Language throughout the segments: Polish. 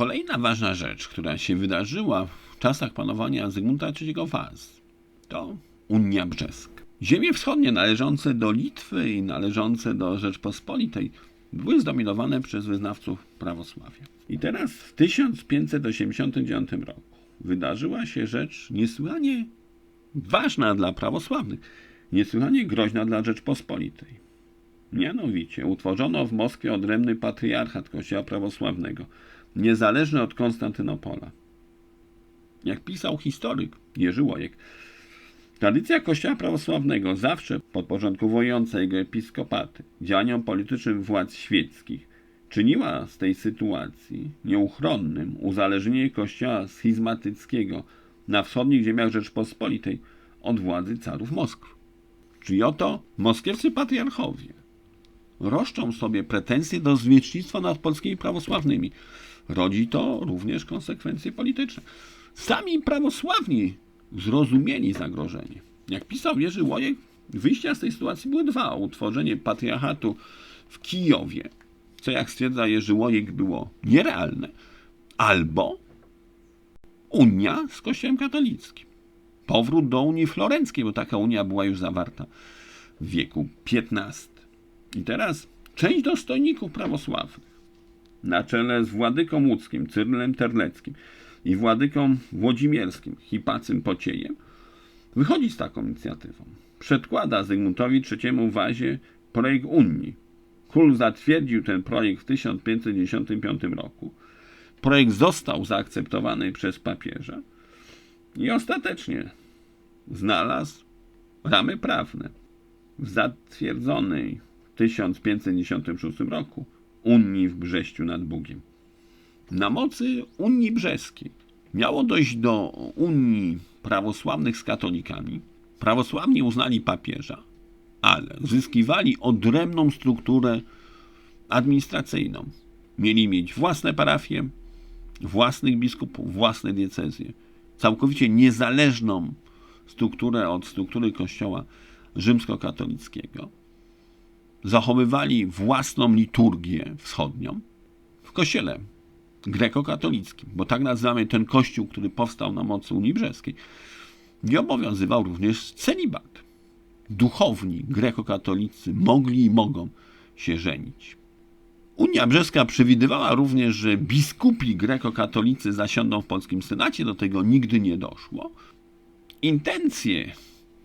Kolejna ważna rzecz, która się wydarzyła w czasach panowania Zygmunta III Waz, to Unia Brzeska. Ziemie wschodnie należące do Litwy i należące do Rzeczpospolitej były zdominowane przez wyznawców prawosławia. I teraz w 1589 roku wydarzyła się rzecz niesłychanie ważna dla prawosławnych, niesłychanie groźna dla Rzeczpospolitej. Mianowicie utworzono w Moskwie odrębny patriarchat Kościoła Prawosławnego, niezależny od Konstantynopola. Jak pisał historyk Jerzy Łojek, tradycja Kościoła Prawosławnego, zawsze podporządkowująca jego episkopaty działaniom politycznym władz świeckich, czyniła z tej sytuacji nieuchronnym uzależnienie Kościoła schizmatyckiego na wschodnich ziemiach Rzeczpospolitej od władzy carów Moskwy. Czyli oto moskiewscy patriarchowie roszczą sobie pretensje do zwierzchnictwa nad polskimi prawosławnymi. Rodzi to również konsekwencje polityczne. Sami prawosławni zrozumieli zagrożenie. Jak pisał Jerzy Łojek, wyjścia z tej sytuacji były dwa. Utworzenie patriarchatu w Kijowie, co jak stwierdza Jerzy Łojek było nierealne, albo Unia z Kościołem katolickim. Powrót do Unii Florenckiej, bo taka Unia była już zawarta w wieku XV. I teraz część dostojników prawosławnych na czele z władyką łódzkim, Cyrylem Terleckim i władyką włodzimierskim, Hipacym Pociejem, wychodzi z taką inicjatywą. Przedkłada Zygmuntowi III Wazie projekt Unii. Król zatwierdził ten projekt w 1595 roku. Projekt został zaakceptowany przez papieża i ostatecznie znalazł ramy prawne w zatwierdzonej 1596 roku Unii w Brześciu nad Bugiem. Na mocy Unii Brzeskiej miało dojść do Unii prawosławnych z katolikami. Prawosławni uznali papieża, ale zyskiwali odrębną strukturę administracyjną. Mieli mieć własne parafie, własnych biskupów, własne diecezje, całkowicie niezależną strukturę od struktury Kościoła rzymskokatolickiego zachowywali własną liturgię wschodnią w kościele grekokatolickim, bo tak nazywamy ten kościół, który powstał na mocy Unii Brzeskiej. Nie obowiązywał również celibat. Duchowni grekokatolicy mogli i mogą się żenić. Unia Brzeska przewidywała również, że biskupi grekokatolicy zasiądą w polskim senacie, do tego nigdy nie doszło. Intencje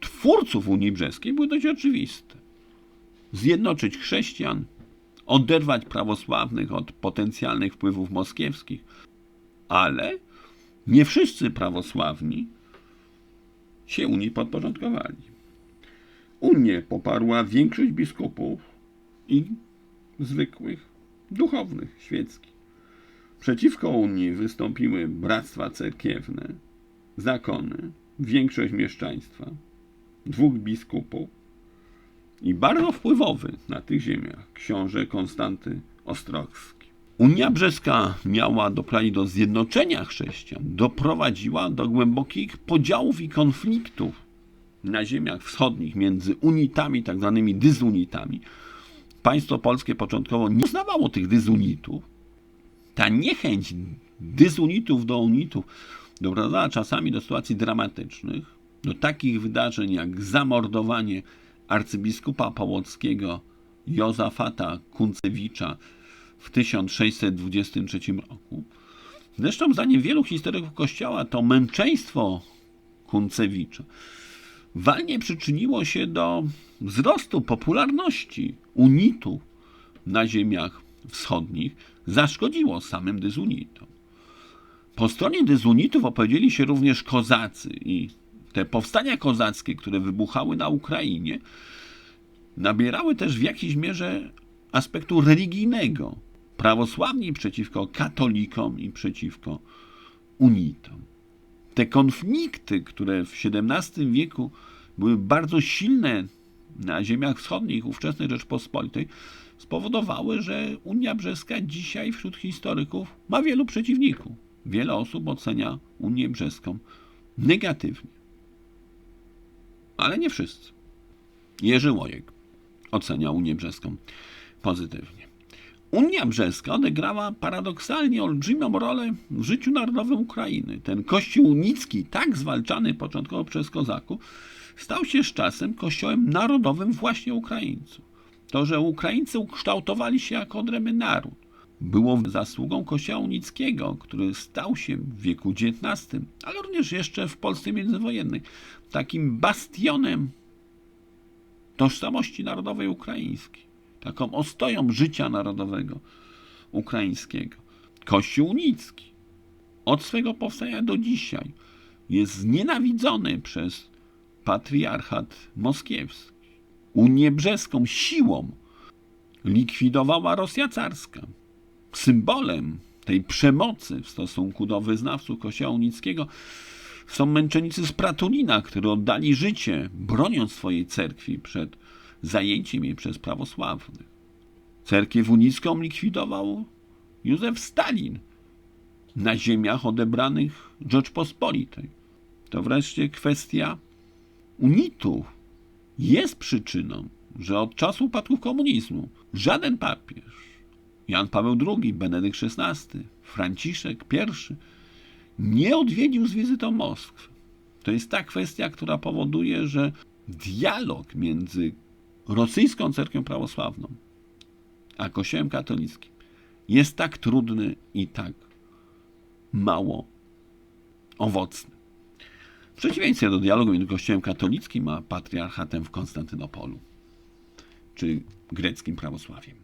twórców Unii Brzeskiej były dość oczywiste zjednoczyć chrześcijan, oderwać prawosławnych od potencjalnych wpływów moskiewskich, ale nie wszyscy prawosławni się Unii podporządkowali. Unię poparła większość biskupów i zwykłych duchownych świeckich. Przeciwko Unii wystąpiły bractwa cerkiewne, zakony, większość mieszczaństwa, dwóch biskupów, i bardzo wpływowy na tych ziemiach książę Konstanty Ostrowski. Unia Brzeska miała doprowadzić do zjednoczenia chrześcijan, doprowadziła do głębokich podziałów i konfliktów na ziemiach wschodnich między unitami, tak zwanymi dyzunitami. Państwo polskie początkowo nie uznawało tych dyzunitów. Ta niechęć dyzunitów do unitów doprowadzała czasami do sytuacji dramatycznych, do takich wydarzeń jak zamordowanie arcybiskupa połockiego Józafata Kuncewicza w 1623 roku. Zresztą zdaniem wielu historyków Kościoła to męczeństwo Kuncewicza walnie przyczyniło się do wzrostu popularności unitów na ziemiach wschodnich, zaszkodziło samym dyzunitom. Po stronie dyzunitów opowiedzieli się również kozacy i te powstania kozackie, które wybuchały na Ukrainie, nabierały też w jakiejś mierze aspektu religijnego. Prawosławni przeciwko katolikom i przeciwko unitom. Te konflikty, które w XVII wieku były bardzo silne na ziemiach wschodnich ówczesnej Rzeczpospolitej, spowodowały, że Unia Brzeska dzisiaj wśród historyków ma wielu przeciwników. Wiele osób ocenia Unię Brzeską negatywnie ale nie wszyscy. Jerzy Łojek ocenia Unię Brzeską pozytywnie. Unia Brzeska odegrała paradoksalnie olbrzymią rolę w życiu narodowym Ukrainy. Ten kościół unicki, tak zwalczany początkowo przez kozaków, stał się z czasem kościołem narodowym właśnie Ukraińców. To, że Ukraińcy ukształtowali się jako odrębny naród, było zasługą kościoła unickiego, który stał się w wieku XIX, ale również jeszcze w Polsce międzywojennej, takim bastionem tożsamości narodowej ukraińskiej, taką ostoją życia narodowego ukraińskiego. Kościół unicki od swego powstania do dzisiaj jest znienawidzony przez patriarchat moskiewski. Unię brzeską siłą likwidowała Rosja carska. Symbolem tej przemocy w stosunku do wyznawców Kościoła unickiego są męczennicy z Pratulina, którzy oddali życie, broniąc swojej cerkwi przed zajęciem jej przez prawosławnych. Cerkiew unicką likwidował Józef Stalin na ziemiach odebranych Rzeczpospolitej. To wreszcie kwestia unitów jest przyczyną, że od czasu upadku komunizmu żaden papież, Jan Paweł II, Benedykt XVI, Franciszek I, nie odwiedził z wizytą Moskwy. To jest ta kwestia, która powoduje, że dialog między rosyjską cerkwią prawosławną a kościołem katolickim jest tak trudny i tak mało owocny. W przeciwieństwie do dialogu między kościołem katolickim a patriarchatem w Konstantynopolu, czy greckim prawosławiem.